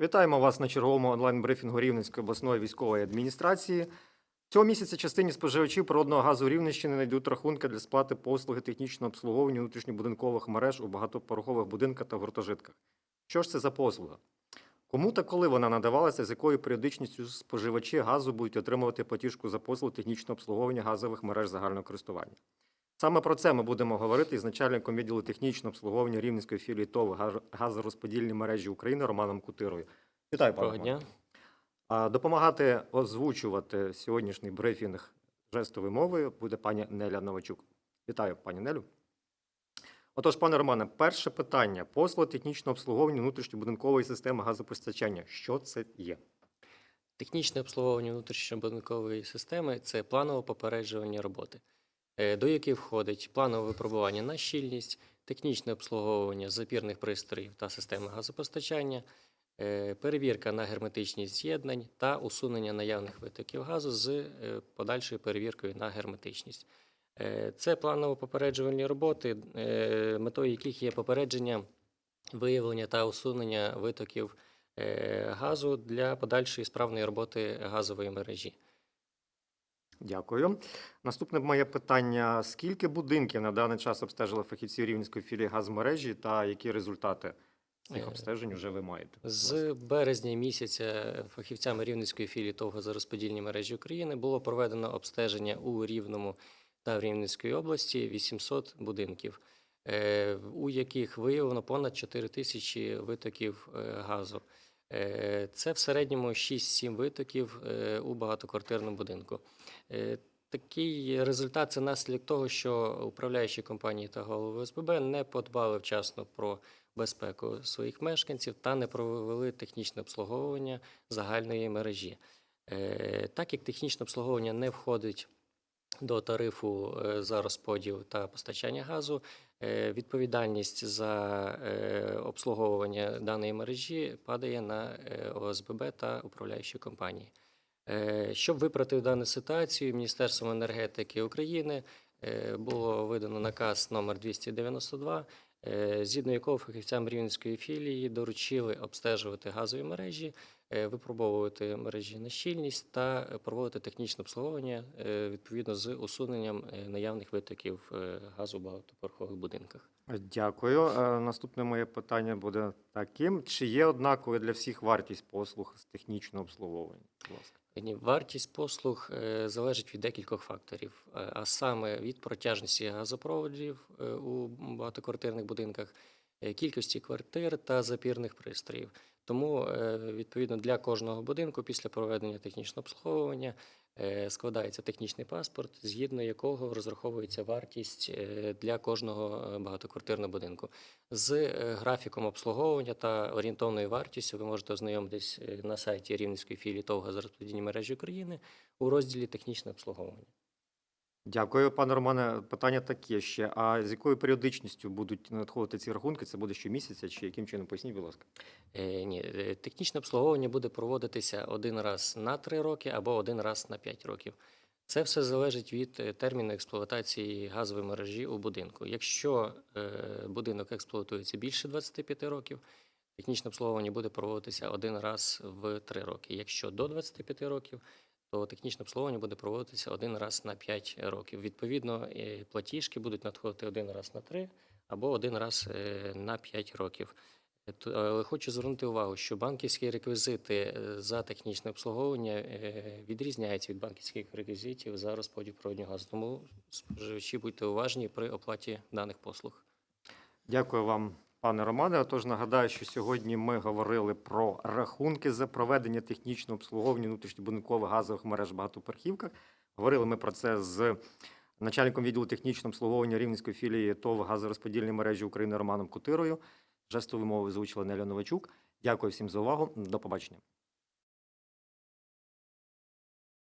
Вітаємо вас на черговому онлайн-брифінгу Рівненської обласної військової адміністрації. Цього місяця частині споживачів природного газу Рівненщини знайдуть рахунки для сплати послуги технічного обслуговування внутрішньобудинкових мереж у багатоповерхових будинках та гуртожитках. Що ж це за послуга? Кому та коли вона надавалася, з якою періодичністю споживачі газу будуть отримувати платіжку за послугу технічного обслуговування газових мереж загального користування? Саме про це ми будемо говорити із начальником відділу технічного обслуговування Рівненської філії ТОВ газорозподільні мережі України Романом Кутирою. Вітаю, пане дня. Допомагати озвучувати сьогоднішній брифінг жестовою мовою буде пані Неля Новачук. Вітаю, пані Нелю. Отож, пане Романе, перше питання: послуги технічного обслуговування внутрішньобудинкової системи газопостачання. Що це є? Технічне обслуговування внутрішньобудинкової системи це планове попереджування роботи, до яких входить планове випробування на щільність, технічне обслуговування запірних пристроїв та системи газопостачання, е, перевірка на герметичність з'єднань та усунення наявних витоків газу з е, подальшою перевіркою на герметичність. Е, Це планово попереджувальні роботи, е, метою яких є попередження, виявлення та усунення витоків е, газу для подальшої справної роботи газової мережі. Дякую. Наступне моє питання: скільки будинків на даний час обстежили фахівці Рівненської філії газмережі та які результати цих Е, обстежень вже ви маєте? З березня місяця фахівцями Рівненської філії ТОВ газорозподільні мережі України було проведено обстеження у Рівному та в Рівненській області 800 будинків, е, у яких виявлено понад 4 тисячі витоків е, газу. Е, Це в середньому 6-7 витоків е, у багатоквартирному будинку. Е, Такий результат це наслідок того, що управляючі компанії та голови ОСББ не подбали вчасно про безпеку своїх мешканців та не провели технічне обслуговування загальної мережі. Так як технічне обслуговування не входить до тарифу за розподіл та постачання газу, відповідальність за е, обслуговування даної мережі падає на е, ОСББ та управляючі компанії. Е, Щоб виправити дану ситуацію, Міністерством енергетики України е, було видано наказ номер 292, е, згідно якого фахівцям Рівненської філії доручили обстежувати газові мережі, е, випробовувати мережі на щільність та е, проводити технічне обслуговування е, відповідно з усуненням е, наявних витоків е, газу в багатоповерхових будинках. Дякую. Е, Наступне моє питання буде таким: чи є однаковою для всіх вартість послуг з технічного обслуговування? Будь ласка. Вартість послуг е, залежить від декількох факторів, е, а саме від протяжності газопроводів е, у багатоквартирних будинках, кількості квартир та запірних пристроїв. Тому, відповідно, для кожного будинку після проведення технічного обслуговування складається технічний паспорт, згідно якого розраховується вартість е, для кожного е, багатоквартирного будинку. З е, графіком обслуговування та орієнтовною вартістю ви можете ознайомитись е, на сайті Рівненської філії ТОВ газорозподільні мережі України у розділі технічне обслуговування. Дякую, пане Романе. Питання таке ще: а з якою періодичністю будуть надходити ці рахунки? Це буде щомісяця, чи яким чином поясніть, будь ласка? Е, Ні, е, технічне обслуговування буде проводитися один раз на 3 роки або один раз на 5 років. Це все залежить від е, терміну експлуатації газової мережі у будинку. Якщо е, будинок експлуатується більше 25 років, технічне обслуговування буде проводитися один раз в 3 роки. Якщо до 25 років, то технічне обслуговування буде проводитися один раз на 5 років. Відповідно, е, платіжки будуть надходити один раз на 3 або один раз е, на 5 років. Е, Але хочу звернути увагу, що банківські реквізити за технічне обслуговування відрізняються від банківських реквізитів за розподіл природнього газу. Тому споживачі будьте уважні при оплаті даних послуг. Дякую вам, пане Романе. Отож, нагадаю, що сьогодні ми говорили про рахунки за проведення технічного обслуговування внутрішньобудинкових газових мереж в багатоперхівках. Говорили ми про це з начальником відділу технічного обслуговування Рівненської філії ТОВ газорозподільної мережі України Романом Кутирою. Жестову мовою озвучила Неля Новачук. Дякую всім за увагу. До побачення.